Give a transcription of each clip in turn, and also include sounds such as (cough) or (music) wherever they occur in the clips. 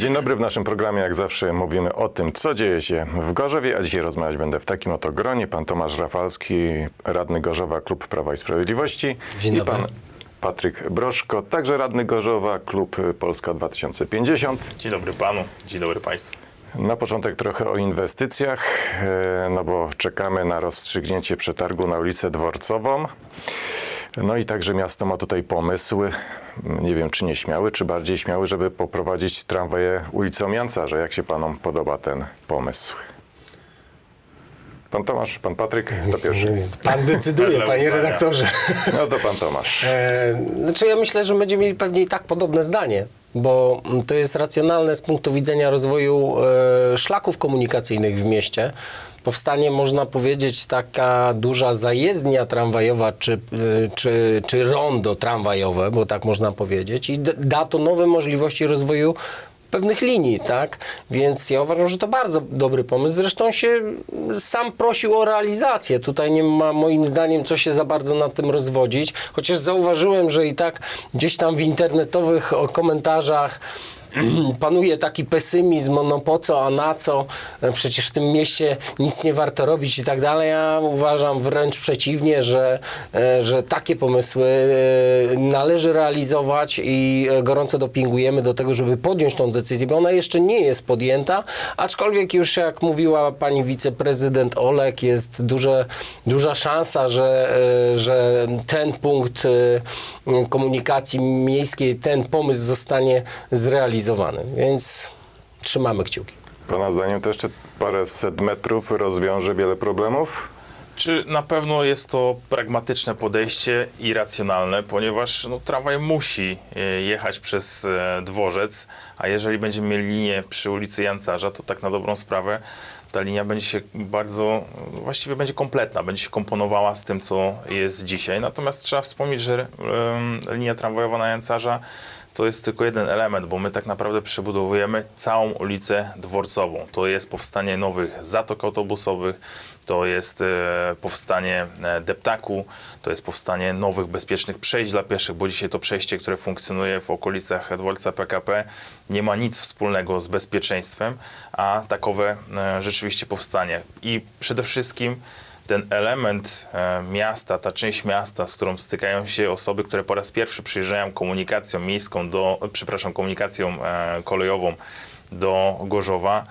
Dzień dobry, w naszym programie jak zawsze mówimy o tym, co dzieje się w Gorzowie, a dzisiaj rozmawiać będę w takim oto gronie. Pan Tomasz Rafalski, radny Gorzowa, Klub Prawa i Sprawiedliwości Dzień i dobry. pan Patryk Broszko, także radny Gorzowa, Klub Polska 2050. Dzień dobry panu, dzień dobry państwu. Na początek trochę o inwestycjach, e, no bo czekamy na rozstrzygnięcie przetargu na ulicę Dworcową. No i także miasto ma tutaj pomysły, nie wiem czy nieśmiały, czy bardziej śmiały, żeby poprowadzić tramwaje ulicą Jancarza. Jak się panom podoba ten pomysł? Pan Tomasz, pan Patryk, to pierwszy. Pan decyduje, panie redaktorze. No to pan Tomasz. E, znaczy ja myślę, że będziemy mieli pewnie i tak podobne zdanie, bo to jest racjonalne z punktu widzenia rozwoju e, szlaków komunikacyjnych w mieście. Powstanie, można powiedzieć, taka duża zajezdnia tramwajowa, czy, e, czy, czy rondo tramwajowe, bo tak można powiedzieć, i da to nowe możliwości rozwoju pewnych linii, tak? Więc ja uważam, że to bardzo dobry pomysł. Zresztą się sam prosił o realizację. Tutaj nie ma moim zdaniem co się za bardzo nad tym rozwodzić. Chociaż zauważyłem, że i tak gdzieś tam w internetowych komentarzach panuje taki pesymizm, no po co, a na co, przecież w tym mieście nic nie warto robić i tak dalej. Ja uważam wręcz przeciwnie, że, e, że takie pomysły e, należy realizować i e, gorąco dopingujemy do tego, żeby podjąć tą decyzję, bo ona jeszcze nie jest podjęta, aczkolwiek już jak mówiła pani wiceprezydent Olek, jest duże, duża szansa, że, że ten punkt komunikacji miejskiej, ten pomysł zostanie zrealizowany, więc trzymamy kciuki. Pana zdaniem to jeszcze paręset metrów rozwiąże wiele problemów? Czy na pewno jest to pragmatyczne podejście i racjonalne, ponieważ no, tramwaj musi e, jechać przez e, dworzec, a jeżeli będziemy mieli linię przy ulicy Jancarza, to tak na dobrą sprawę ta linia będzie się bardzo, właściwie będzie kompletna, będzie się komponowała z tym, co jest dzisiaj. Natomiast trzeba wspomnieć, że linia tramwajowa na Jancarza to jest tylko jeden element, bo my tak naprawdę przebudowujemy całą ulicę dworcową. To jest powstanie nowych zatok autobusowych, to jest e, powstanie e, deptaku, to jest powstanie nowych bezpiecznych przejść dla pieszych, bo dzisiaj to przejście, które funkcjonuje w okolicach dworca PKP nie ma nic wspólnego z bezpieczeństwem, a takowe e, rzeczywiście powstanie. I przede wszystkim ten element miasta, ta część miasta, z którą stykają się osoby, które po raz pierwszy przyjeżdżają komunikacją miejską do, przepraszam, komunikacją kolejową do Gorzowa,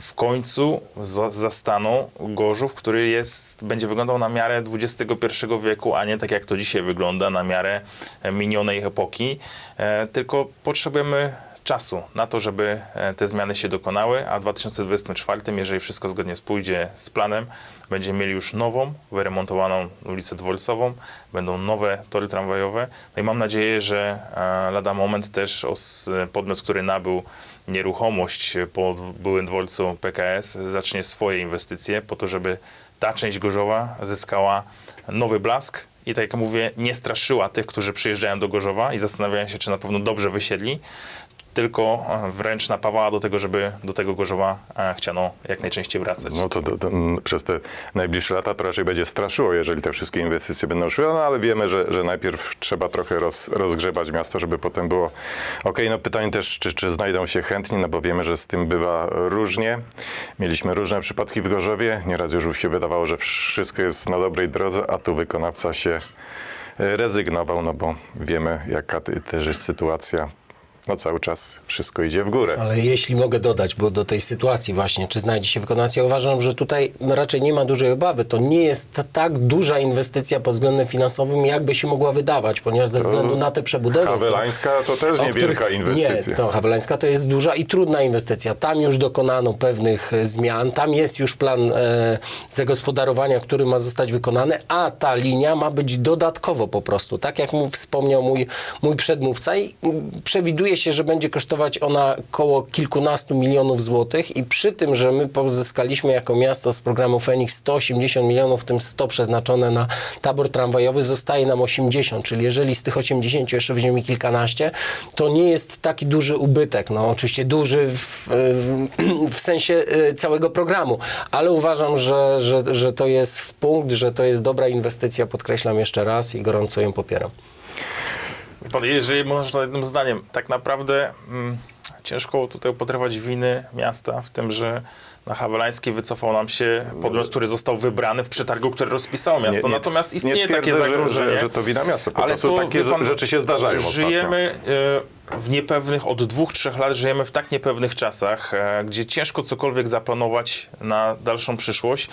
w końcu za- zastaną Gorzów, który jest, będzie wyglądał na miarę XXI wieku, a nie tak jak to dzisiaj wygląda, na miarę e, minionej epoki. E, tylko potrzebujemy czasu na to, żeby e, te zmiany się dokonały, a w 2024, jeżeli wszystko zgodnie pójdzie z planem, będziemy mieli już nową, wyremontowaną ulicę dworcową, będą nowe tory tramwajowe. No i mam nadzieję, że lada moment też podmiot, który nabył nieruchomość po byłym dworcu PKS, zacznie swoje inwestycje po to, żeby ta część Gorzowa zyskała nowy blask. I tak jak mówię, nie straszyła tych, którzy przyjeżdżają do Gorzowa i zastanawiają się, czy na pewno dobrze wysiedli, tylko e, wręcz napawała do tego, żeby do tego Gorzowa e, chciano jak najczęściej wracać. No to, to, to mm, przez te najbliższe lata to raczej będzie straszyło, jeżeli te wszystkie inwestycje będą szły, no ale wiemy, że, że najpierw trzeba trochę roz, rozgrzebać miasto, żeby potem było ok. No pytanie też, czy, czy znajdą się chętni, no bo wiemy, że z tym bywa różnie. Mieliśmy różne przypadki w Gorzowie, nieraz już się wydawało, że wszystko jest na dobrej drodze, a tu wykonawca się e, rezygnował, no bo wiemy, jaka też jest sytuacja. No cały czas wszystko idzie w górę. Ale jeśli mogę dodać, bo do tej sytuacji właśnie, czy znajdzie się wykonawca, ja uważam, że tutaj raczej nie ma dużej obawy. To nie jest tak duża inwestycja pod względem finansowym, jakby się mogła wydawać, ponieważ ze względu na te przebudowy... Hawelańska to też niewielka których- inwestycja. Nie, to Hawelańska to jest duża i trudna inwestycja. Tam już dokonano pewnych e, zmian, tam jest już plan e, zagospodarowania, który ma zostać wykonany, a ta linia ma być dodatkowo po prostu, tak jak mu wspomniał mój, mój przedmówca i mm, przewiduje się, że będzie kosztować ona około kilkunastu milionów złotych i przy tym, że my pozyskaliśmy jako miasto z programu Fenix 180 milionów, w tym 100 przeznaczone na tabor tramwajowy, zostaje nam 80, czyli jeżeli z tych 80 jeszcze weźmiemy kilkanaście, to nie jest taki duży ubytek. No oczywiście duży w, w, w sensie e, całego programu, ale uważam, że, że, że to jest w punkt, że to jest dobra inwestycja, podkreślam jeszcze raz i gorąco ją popieram. Pan, Jeżeli można jednym zdaniem, tak naprawdę mm, ciężko tutaj upatrywać winy miasta w tym, że na Hawelańskiej wycofał nam się podmiot, który został wybrany w przetargu, który rozpisało miasto. Natomiast istnieje nie takie zagrożenie. Że, że, że to wina miasta. Po Ale prostu to, takie pan, rzeczy się zdarzają Żyjemy w niepewnych, od dwóch, trzech lat żyjemy w tak niepewnych czasach, e, gdzie ciężko cokolwiek zaplanować na dalszą przyszłość,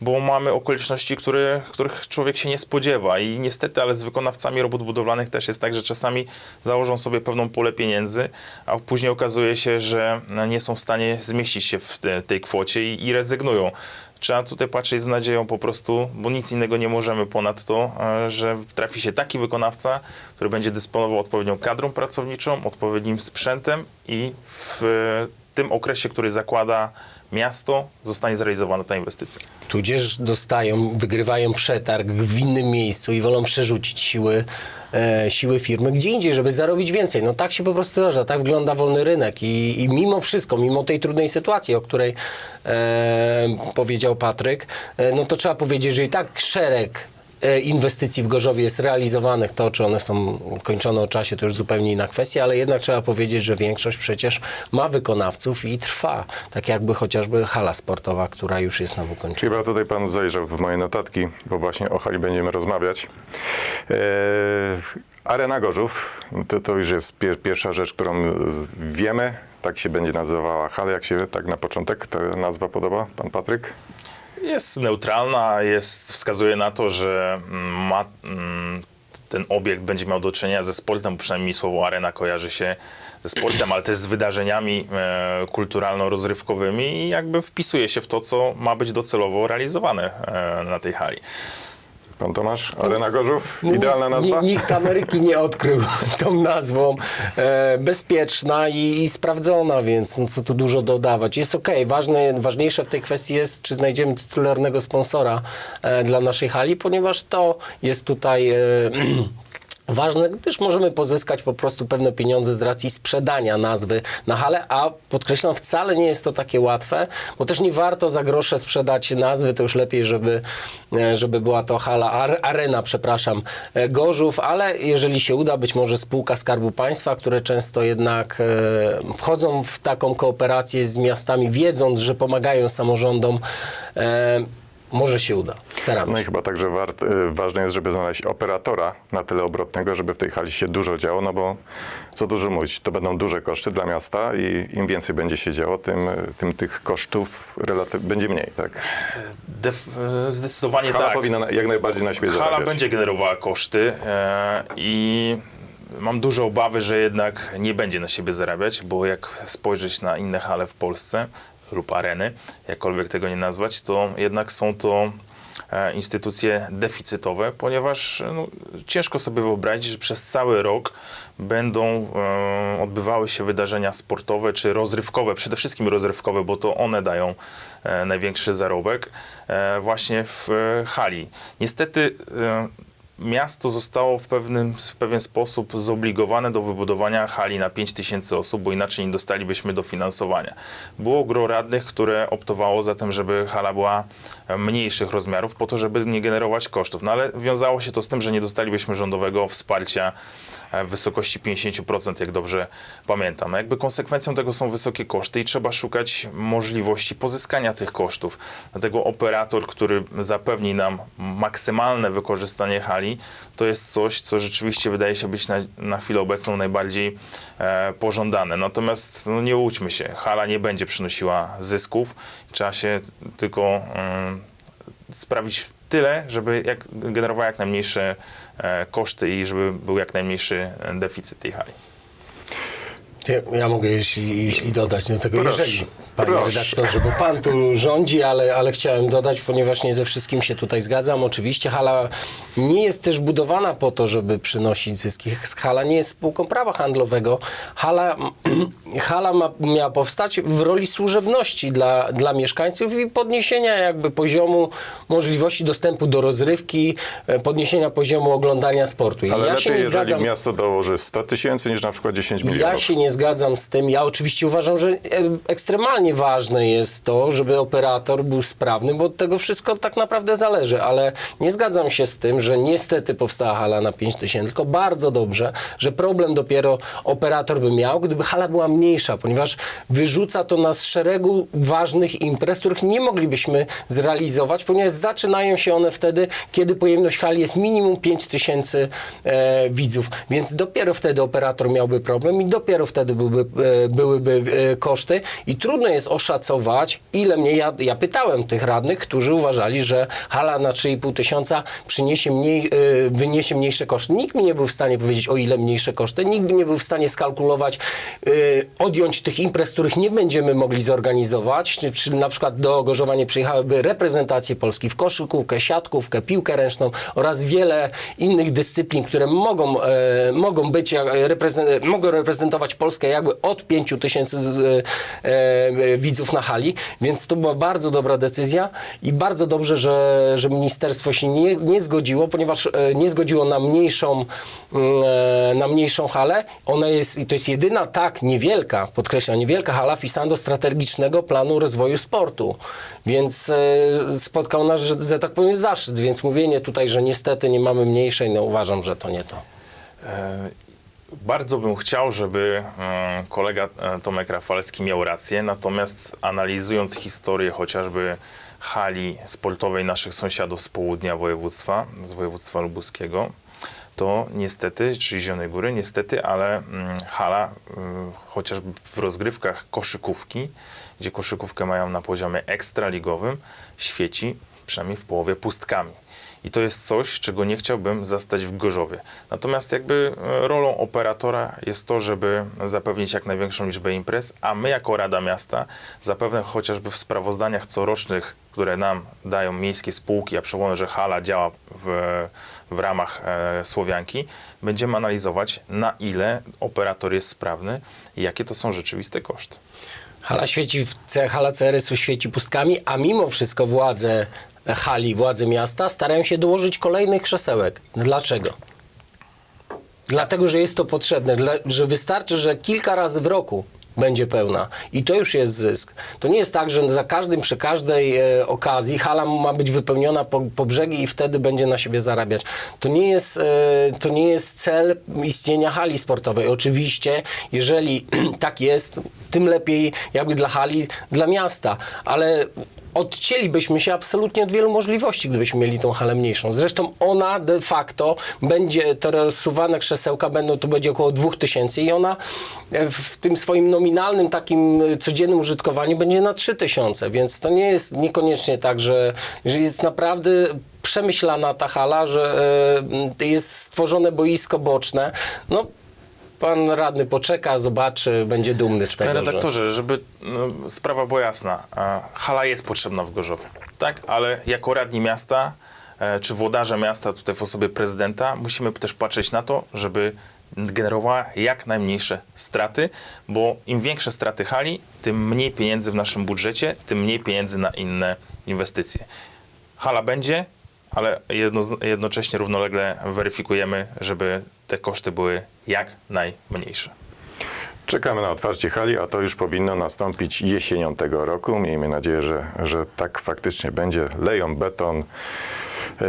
bo mamy okoliczności, które, których człowiek się nie spodziewa i niestety, ale z wykonawcami robót budowlanych też jest tak, że czasami założą sobie pewną pulę pieniędzy, a później okazuje się, że nie są w stanie zmieścić się w te, tej kwocie i, i rezygnują. Trzeba tutaj patrzeć z nadzieją po prostu, bo nic innego nie możemy ponad to, e, że trafi się taki wykonawca, który będzie dysponował odpowiednią kadrą pracowniczą, odpowiednim sprzętem i w e, tym okresie, który zakłada miasto, zostanie zrealizowana ta inwestycja. tudzież dostają, wygrywają przetarg w innym miejscu i wolą przerzucić siły, e, siły firmy gdzie indziej, żeby zarobić więcej. No tak się po prostu zdarza, tak wygląda wolny rynek i, i mimo wszystko, mimo tej trudnej sytuacji, o której e, powiedział Patryk, e, no to trzeba powiedzieć, że i tak szereg inwestycji w Gorzowie jest realizowanych. To, czy one są kończone o czasie, to już zupełnie inna kwestia, ale jednak trzeba powiedzieć, że większość przecież ma wykonawców i trwa. Tak jakby chociażby hala sportowa, która już jest na wykończeniu. Chyba tutaj pan zajrzał w moje notatki, bo właśnie o hali będziemy rozmawiać. E, Arena Gorzów, to, to już jest pier, pierwsza rzecz, którą wiemy. Tak się będzie nazywała hala. Jak się tak na początek ta nazwa podoba, pan Patryk? Jest neutralna, jest, wskazuje na to, że ma, mm, ten obiekt będzie miał do czynienia ze sportem, przynajmniej słowo arena kojarzy się ze sportem, ale też z wydarzeniami e, kulturalno-rozrywkowymi i jakby wpisuje się w to, co ma być docelowo realizowane e, na tej hali. Pan Tomasz? Arena Gorzów? Idealna Nikt- nazwa? ni- Nikt Ameryki nie odkrył (laughs) tą nazwą. E, bezpieczna i, i sprawdzona, więc no co tu dużo dodawać. Jest okej. Ważne, ważniejsze w tej kwestii jest, czy znajdziemy tytularnego sponsora e, dla naszej hali, ponieważ to jest tutaj... E, (clears throat) Ważne, gdyż możemy pozyskać po prostu pewne pieniądze z racji sprzedania nazwy na halę, a podkreślam, wcale nie jest to takie łatwe, bo też nie warto za grosze sprzedać nazwy, to już lepiej, żeby, e, żeby była to hala, ar, arena, przepraszam, e, Gorzów, ale jeżeli się uda, być może spółka Skarbu Państwa, które często jednak e, wchodzą w taką kooperację z miastami, wiedząc, że pomagają samorządom, może się uda. Staramy No się. i chyba także wart, y, ważne jest, żeby znaleźć operatora na tyle obrotnego, żeby w tej hali się dużo działo, no bo co dużo mówić, to będą duże koszty dla miasta i im więcej będzie się działo, tym, y, tym tych kosztów relatyw, będzie mniej, tak? Def, e, zdecydowanie Hala tak. powinna na- jak najbardziej na siebie Hala zarabiać. będzie generowała koszty e, i mam duże obawy, że jednak nie będzie na siebie zarabiać, bo jak spojrzeć na inne hale w Polsce lub areny, jakkolwiek tego nie nazwać, to jednak są to e, instytucje deficytowe, ponieważ no, ciężko sobie wyobrazić, że przez cały rok będą e, odbywały się wydarzenia sportowe czy rozrywkowe, przede wszystkim rozrywkowe, bo to one dają e, największy zarobek e, właśnie w e, hali. Niestety e, miasto zostało w, pewnym, w pewien sposób zobligowane do wybudowania hali na 5 tysięcy osób, bo inaczej nie dostalibyśmy dofinansowania. Było gro radnych, które optowało za tym, żeby hala była e, mniejszych rozmiarów, po to, żeby nie generować kosztów. No ale wiązało się to z tym, że nie dostalibyśmy rządowego wsparcia e, w wysokości 50%, jak dobrze pamiętam. No jakby konsekwencją tego są wysokie koszty i trzeba szukać możliwości pozyskania tych kosztów. Dlatego operator, który zapewni nam maksymalne wykorzystanie hali, to jest coś, co rzeczywiście wydaje się być na, na chwilę obecną najbardziej e, pożądane. Natomiast no, nie łudźmy się, hala nie będzie przynosiła zysków. Trzeba się tylko mm, sprawić tyle, żeby jak, generowała jak najmniejsze e, koszty i żeby był jak najmniejszy e, deficyt tej hali. Ja, ja mogę, jeśli, jeśli dodać do tego, Proszę, jeżeli, panie proszę. redaktorze, bo pan tu rządzi, ale, ale chciałem dodać, ponieważ nie ze wszystkim się tutaj zgadzam. Oczywiście hala nie jest też budowana po to, żeby przynosić zyski. Hala nie jest spółką prawa handlowego. Hala, (clears throat) hala ma, miała powstać w roli służebności dla, dla mieszkańców i podniesienia jakby poziomu możliwości dostępu do rozrywki, e, podniesienia poziomu oglądania sportu. I Ale ja lepiej, się nie jeżeli zgadzam. miasto dołoży 100 tysięcy niż na przykład 10 Ja milionów. się nie zgadzam z tym. Ja oczywiście uważam, że e, ekstremalnie Zdecydowanie ważne jest to, żeby operator był sprawny, bo od tego wszystko tak naprawdę zależy, ale nie zgadzam się z tym, że niestety powstała hala na 5000, tylko bardzo dobrze, że problem dopiero operator by miał, gdyby hala była mniejsza, ponieważ wyrzuca to nas z szeregu ważnych imprez, których nie moglibyśmy zrealizować, ponieważ zaczynają się one wtedy, kiedy pojemność hali jest minimum 5000 e, widzów, więc dopiero wtedy operator miałby problem i dopiero wtedy byłby, e, byłyby e, koszty. I trudno jest oszacować, ile mnie, ja, ja pytałem tych radnych, którzy uważali, że hala na 3,5 tysiąca przyniesie mniej, e, wyniesie mniejsze koszty. Nikt mi nie był w stanie powiedzieć, o ile mniejsze koszty, nikt nie był w stanie skalkulować, e, odjąć tych imprez, których nie będziemy mogli zorganizować, czy, na przykład do Gorzowa nie przyjechałyby reprezentacje Polski w koszykówkę, siatkówkę, piłkę ręczną oraz wiele innych dyscyplin, które mogą, e, mogą być, jak- reprezen- mogą reprezentować Polskę jakby od 5 tysięcy e, widzów na hali, więc to była bardzo dobra decyzja i bardzo dobrze, że, że ministerstwo się nie, nie zgodziło, ponieważ e, nie zgodziło na mniejszą, mm, e, na mniejszą halę. Ona jest, i to jest jedyna tak niewielka, podkreślam, niewielka hala wpisana do strategicznego planu rozwoju sportu, więc e, spotkał nas, że, że tak powiem, zaszczyt, więc mówienie tutaj, że niestety nie mamy mniejszej, no uważam, że to nie to. Bardzo bym chciał, żeby e, kolega e, Tomek Rafalski miał rację, natomiast analizując historię chociażby hali sportowej naszych sąsiadów z południa województwa, z województwa lubuskiego, to niestety, czyli Zielonej Góry, niestety, ale mm, hala mm, chociażby w rozgrywkach koszykówki, gdzie koszykówkę mają na poziomie ekstraligowym, świeci przynajmniej w połowie pustkami. I to jest coś, czego nie chciałbym zastać w Gorzowie. Natomiast jakby e, rolą operatora jest to, żeby zapewnić jak największą liczbę imprez, a my jako Rada Miasta zapewne chociażby w sprawozdaniach corocznych, które nam dają miejskie spółki, a przypomnę, że hala działa w, w ramach e, Słowianki, będziemy analizować na ile operator jest sprawny i jakie to są rzeczywiste koszty. Hala świeci, hala CRS-u świeci pustkami, a mimo wszystko władze hali, władze miasta starają się dołożyć kolejnych krzesełek. Dlaczego? Dlatego, że jest to potrzebne, że wystarczy, że kilka razy w roku będzie pełna i to już jest zysk. To nie jest tak, że za każdym, przy każdej e, okazji hala ma być wypełniona po, po brzegi i wtedy będzie na siebie zarabiać. To nie jest, e, to nie jest cel istnienia hali sportowej. Oczywiście, jeżeli (clears throat) tak jest, tym lepiej jakby dla hali, dla miasta, ale odcięlibyśmy się absolutnie od wielu możliwości, gdybyśmy mieli tą halę mniejszą. Zresztą ona de facto będzie, te rozsuwane krzesełka będą, to będzie około 2000 i ona e, w tym swoim nominalnym takim e, codziennym użytkowaniu będzie na 3000, więc to nie jest niekoniecznie tak, że, że jest naprawdę przemyślana ta hala, że e, jest stworzone boisko boczne. No, pan radny poczeka, zobaczy, będzie dumny z tego, Panie że... redaktorze, żeby no, sprawa była jasna, e, hala jest potrzebna w Gorzowie, tak? Ale jako radni miasta, e, czy włodarze miasta, tutaj w osobie prezydenta, musimy też patrzeć na to, żeby generowała jak najmniejsze straty, bo im większe straty hali, tym mniej pieniędzy w naszym budżecie, tym mniej pieniędzy na inne inwestycje. Hala będzie, ale jedno, jednocześnie równolegle weryfikujemy, żeby te koszty były jak najmniejsze. Czekamy na otwarcie hali, a to już powinno nastąpić jesienią tego roku. Miejmy nadzieję, że, że tak faktycznie będzie. Leją beton.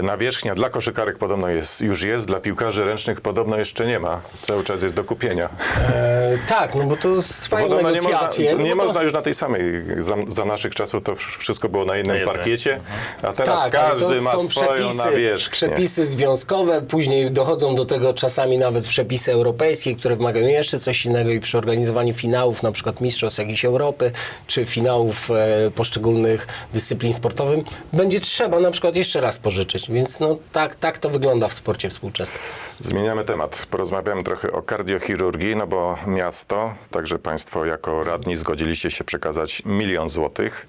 Nawierzchnia dla koszykarek podobno jest, już jest, dla piłkarzy ręcznych podobno jeszcze nie ma. Cały czas jest do kupienia. E, tak, no bo to trwają Podobno nie można, negocjacje. no nie to- można już na tej samej, za, za naszych czasów to wsz- wszystko było na jednym parkiecie, a teraz Tak, każdy ma swoją przepisy, nawierzchnię. Przepisy związkowe, później dochodzą do tego czasami nawet przepisy europejskie, które wymagają jeszcze coś innego i przy organizowaniu finałów, na przykład mistrzostw jakiejś Europy, czy finałów e, poszczególnych dyscyplin sportowym, będzie trzeba na przykład jeszcze raz pożyczyć, więc no tak, tak to wygląda w sporcie współczesnym. Zmieniamy temat. Porozmawiamy trochę o kardiochirurgii, no bo miasto, także Państwo jako radni zgodziliście się przekazać milion złotych.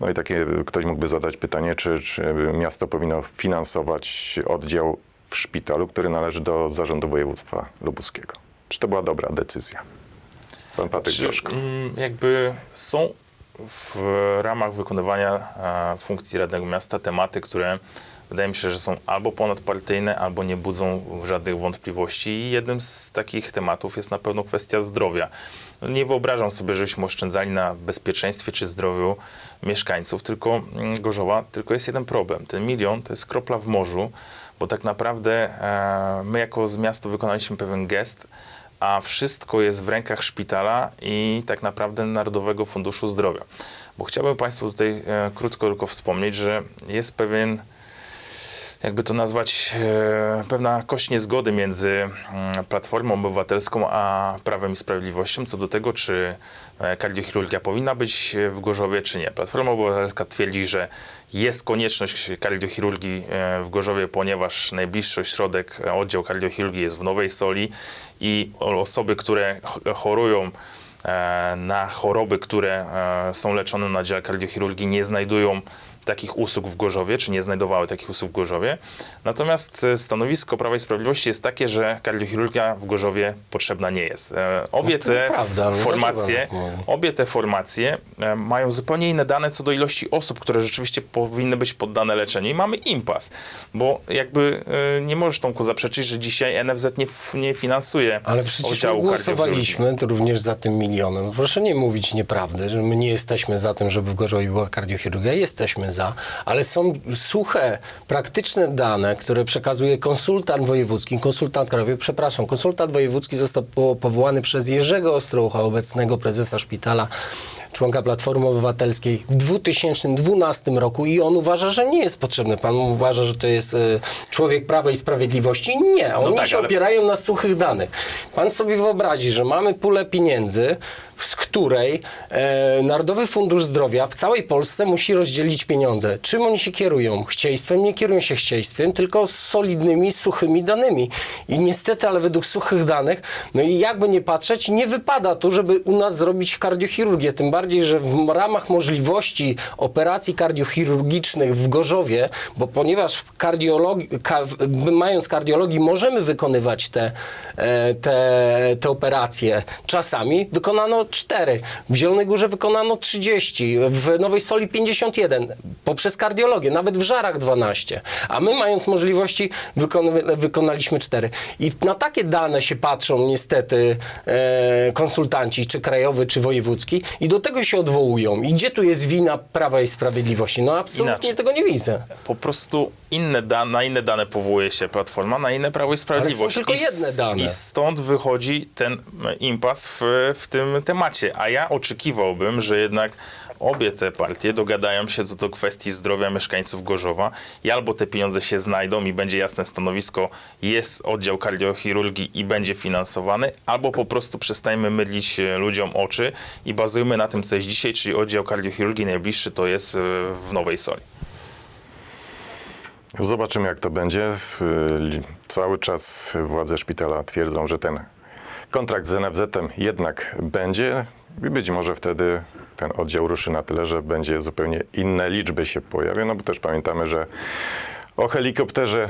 No i takie ktoś mógłby zadać pytanie, czy, czy miasto powinno finansować oddział w szpitalu, który należy do zarządu województwa lubuskiego. Czy to była dobra decyzja? Pan Patryk Czy, Groszko. mm, jakby są w ramach wykonywania e, funkcji radnego miasta tematy, które wydaje mi się, że są albo ponadpartyjne, albo nie budzą żadnych wątpliwości. I jednym z takich tematów jest na pewno kwestia zdrowia. No, Nie wyobrażam sobie, żebyśmy oszczędzali na bezpieczeństwie czy zdrowiu mieszkańców, tylko mm, Gorzowa, tylko jest jeden problem. Ten milion to jest kropla w morzu, bo tak naprawdę e, my jako z miasto wykonaliśmy pewien gest, a wszystko jest w rękach szpitala i tak naprawdę Narodowego Funduszu Zdrowia. Bo chciałbym Państwu tutaj e, krótko tylko wspomnieć, że jest pewien jakby to nazwać, e, pewna kość niezgody między mm, Platformą Obywatelską a Prawem i Sprawiedliwością co do tego, czy e, kardiochirurgia powinna być w Gorzowie, czy nie. Platforma Obywatelska twierdzi, że jest konieczność kardiochirurgii e, w Gorzowie, ponieważ najbliższy ośrodek, e, oddział kardiochirurgii jest w Nowej Soli i osoby, które ch- chorują e, na choroby, które e, są leczone na dziale kardiochirurgii, nie znajdują takich usług w Gorzowie, czy nie znajdowały takich usług w Gorzowie. Natomiast e, stanowisko Prawa i Sprawiedliwości jest takie, że kardiochirurgia w Gorzowie potrzebna nie jest. E, Obie No te formacje, obie te formacje e, mają zupełnie inne dane co do ilości osób, które rzeczywiście powinny być poddane leczeniu i mamy impas, bo jakby nie możesz Tomku zaprzeczyć, że dzisiaj NFZ nie, nie finansuje Ale przecież my głosowaliśmy również za tym milionem. Proszę nie mówić nieprawdy, że my nie jesteśmy za tym, żeby w Gorzowie była kardiochirurgia. Jesteśmy ale są suche, praktyczne dane, które przekazuje konsultant wojewódzki, konsultant krajowy, przepraszam, konsultant wojewódzki został po, powołany przez Jerzego Ostrołucha, obecnego prezesa szpitala, członka Platformy Obywatelskiej w 2012 roku i on uważa, że nie jest potrzebny. Pan uważa, że to jest e, człowiek Prawa i Sprawiedliwości? Nie, oni tak, się ale- opierają na suchych danych. Pan sobie wyobrazi, że mamy pulę pieniędzy, z której e, Narodowy Fundusz Zdrowia w całej Polsce musi rozdzielić pieniądze. Czym oni się kierują? Chcieństwem? Nie kierują się chcieństwem, tylko solidnymi, suchymi danymi. I niestety, ale według suchych danych, no i jakby nie patrzeć, nie wypada tu, żeby u nas zrobić kardiochirurgię. Tym bardziej, że w ramach możliwości operacji kardiochirurgicznych w Gorzowie, bo ponieważ w kardiologii, ka, mając kardiologii możemy wykonywać te, e, te, te operacje, czasami wykonano 4. W Zielonej Górze wykonano 30, w Nowej Soli 51, poprzez kardiologię, nawet w Żarach 12. A my mając możliwości wykonaliśmy 4. I na takie dane się patrzą niestety e, konsultanci, czy krajowy, czy wojewódzki i do tego się odwołują. I gdzie tu jest wina Prawa i Sprawiedliwości? No absolutnie Inaczej. tego nie widzę. Po prostu inne da, na inne dane powołuje się Platforma, na inne Prawo i Sprawiedliwość. tylko I s- jedne dane. I stąd wychodzi ten e, impas w, w tym temacie. A ja oczekiwałbym, że jednak obie te partie dogadają się co do kwestii zdrowia mieszkańców Gorzowa i albo te pieniądze się znajdą i będzie jasne stanowisko, jest oddział kardiochirurgii i będzie finansowany, albo po prostu przestajemy mydlić e, ludziom oczy i bazujmy na tym, co jest dzisiaj, czyli oddział kardiochirurgii najbliższy to jest e, w Nowej Soli. Zobaczymy, jak to będzie. Li- Cały czas władze szpitala twierdzą, że ten kontrakt z NFZ-em jednak będzie i być może wtedy ten oddział ruszy na tyle, że będzie zupełnie inne liczby się pojawią, no bo też pamiętamy, że o helikopterze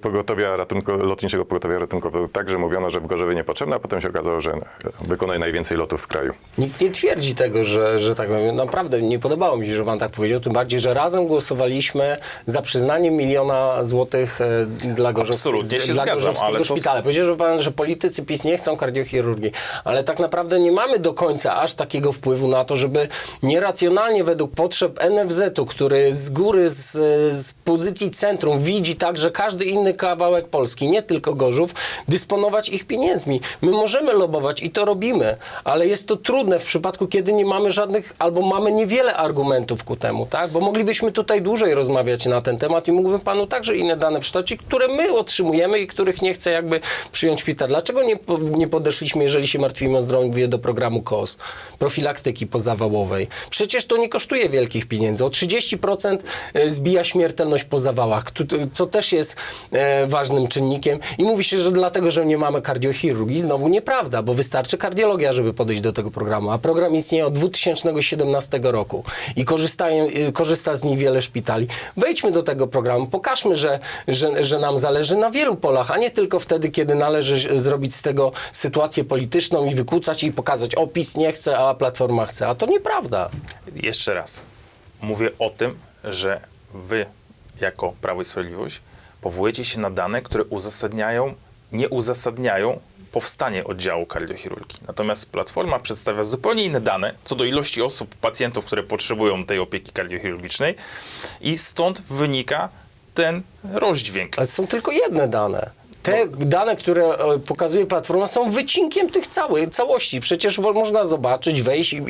pogotowia ratunko, lotniczego pogotowia ratunkowego także mówiono, że w Gorzowie niepotrzebne, a potem się okazało, że wykonuje najwięcej lotów w kraju. Nikt nie twierdzi tego, że, że tak. Naprawdę nie podobało mi się, że pan tak powiedział. Tym bardziej, że razem głosowaliśmy za przyznaniem miliona złotych e, dla Gorzowskiego, Absolutnie się dla zgadzam, ale to- szpitala. Powiedział, że pan, że politycy PiS nie chcą kardiochirurgii, ale tak naprawdę nie mamy do końca aż takiego wpływu na to, żeby nieracjonalnie według potrzeb NFZ-u, który z góry, z, z pozycji centrum widzi także każdy inny kawałek Polski, nie tylko Gorzów, dysponować ich pieniędzmi. My możemy lobować i to robimy, ale jest to trudne w przypadku, kiedy nie mamy żadnych, albo mamy niewiele argumentów ku temu, tak? Bo moglibyśmy tutaj dłużej rozmawiać na ten temat i mógłbym panu także inne dane przytoczyć, które my otrzymujemy i których nie chce jakby przyjąć szpital. Dlaczego nie, nie podeszliśmy, jeżeli się martwimy o zdrowie, do programu KOS, profilaktyki pozawałowej? Przecież to nie kosztuje wielkich pieniędzy. O 30% zbija śmiertelność po zawałach, co też jest e, ważnym czynnikiem. I mówi się, że dlatego, że nie mamy kardiochirurgii, znowu nieprawda, bo wystarczy kardiologia, żeby podejść do tego programu. A program istnieje od 2017 roku i korzystają, y, korzysta z niej wiele szpitali. Wejdźmy do tego programu, pokażmy, że, że, że nam zależy na wielu polach, a nie tylko wtedy, kiedy należy zrobić z tego sytuację polityczną i wykłócać i pokazać, o PiS nie chce, a Platforma chce. A to nieprawda. Jeszcze raz. Mówię o tym, że wy jako Prawo i Sprawiedliwość, powołujecie się na dane, które uzasadniają, nie uzasadniają powstanie oddziału kardiochirurgii. Natomiast Platforma przedstawia zupełnie inne dane co do ilości osób, pacjentów, które potrzebują tej opieki kardiochirurgicznej i stąd wynika ten rozdźwięk. Ale są tylko jedne dane. Te dane, które e, pokazuje Platforma, są wycinkiem tych całej, całości. Przecież można zobaczyć, wejść i,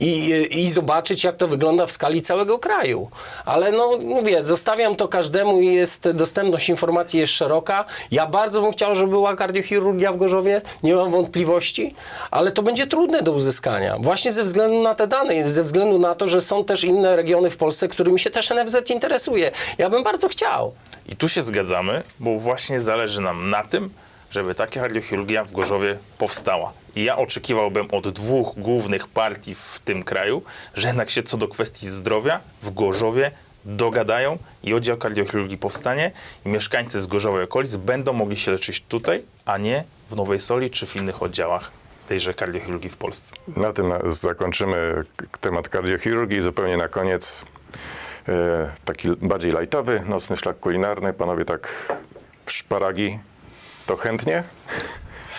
i, i zobaczyć, jak to wygląda w skali całego kraju. Ale no mówię, zostawiam to każdemu i jest dostępność informacji jest szeroka. Ja bardzo bym chciał, żeby była kardiochirurgia w Gorzowie, nie mam wątpliwości, ale to będzie trudne do uzyskania. Właśnie ze względu na te dane, i ze względu na to, że są też inne regiony w Polsce, którymi się też NFZ interesuje. Ja bym bardzo chciał. I tu się zgadzamy, bo właśnie zależy nam na tym, żeby taka kardiochirurgia w Gorzowie powstała. I ja oczekiwałbym od dwóch głównych partii w tym kraju, że jednak się co do kwestii zdrowia w Gorzowie dogadają i oddział kardiochirurgii powstanie i mieszkańcy z Gorzowej okolic będą mogli się leczyć tutaj, a nie w Nowej Soli czy w innych oddziałach tejże kardiochirurgii w Polsce. Na tym zakończymy temat kardiochirurgii. Zupełnie na koniec e, taki bardziej lajtowy, nocny szlak kulinarny. Panowie tak w szparagi to chętnie?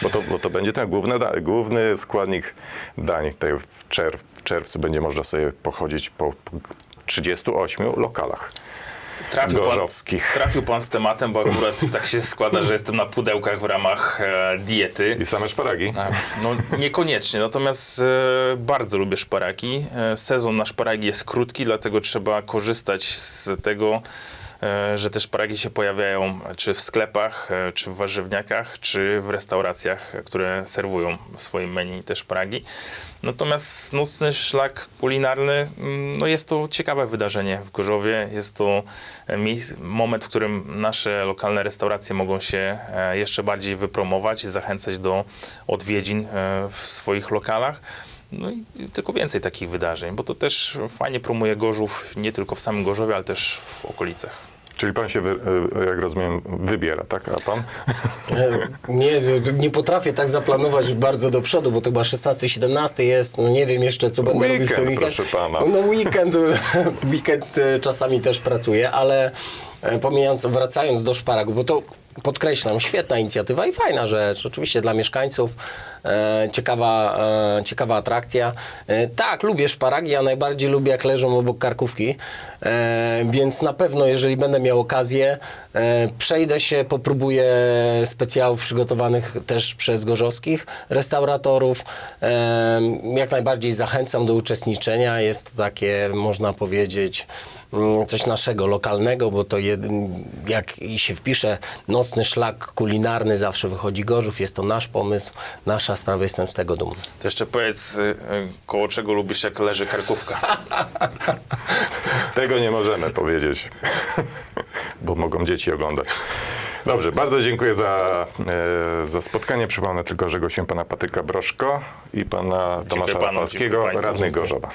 Bo to, bo to będzie ten główny, główny składnik dań. Tutaj w, czerw, w czerwcu będzie można sobie pochodzić po po 38 lokalach. Trafił pan, trafił pan z tematem, bo akurat tak się składa, że jestem na pudełkach w ramach e, diety. I same szparagi. No niekoniecznie, natomiast e, bardzo lubię szparagi. E, sezon na szparagi jest krótki, dlatego trzeba korzystać z tego, że te szparagi się pojawiają czy w sklepach, e, czy w warzywniakach, czy w restauracjach, e, które serwują w swoim menu te szparagi. Natomiast nocny szlak kulinarny, mm, no jest to ciekawe wydarzenie w Gorzowie. Jest to e, moment, w którym nasze lokalne restauracje mogą się e, jeszcze bardziej wypromować i zachęcać do odwiedzin e, w swoich lokalach. No i tylko więcej takich wydarzeń, bo to też fajnie promuje Gorzów nie tylko w samym Gorzowie, ale też w okolicach. Czyli pan się, e, jak rozumiem, wybiera, tak? A pan? E, Nie, nie potrafię tak zaplanować bardzo do przodu, bo to chyba 16-17 jest, no nie wiem jeszcze, co będę robił w ten Weekend, weekend. proszę pana. No weekend, weekend e, czasami też pracuję, ale pomijając, wracając do szparagu, bo to podkreślam, świetna inicjatywa i fajna rzecz, oczywiście dla mieszkańców, e, ciekawa, e, ciekawa atrakcja. E, tak, lubię szparagi, ja najbardziej lubię jak leżą obok karkówki, e, więc na pewno jeżeli będę miał okazję, e, przejdę się, popróbuję specjałów przygotowanych też przez gorzowskich restauratorów. E, jak najbardziej zachęcam do uczestniczenia, jest to takie, można powiedzieć, mm, coś naszego, lokalnego, bo to jak i się wpisze nocny szlak kulinarny, zawsze wychodzi Gorzów, jest to nasz pomysł, nasza sprawa, jestem z tego dumny. To jeszcze powiedz, y, y, koło czego lubisz, jak leży karkówka. (laughs) Tego nie możemy powiedzieć, bo mogą dzieci oglądać. Dobrze, bardzo dziękuję za, e, za spotkanie. Przypomnę tylko, że gościem pana Patryka Broszko i pana Tomasza panu, Rafalskiego, dziękuję radny Gorzowa.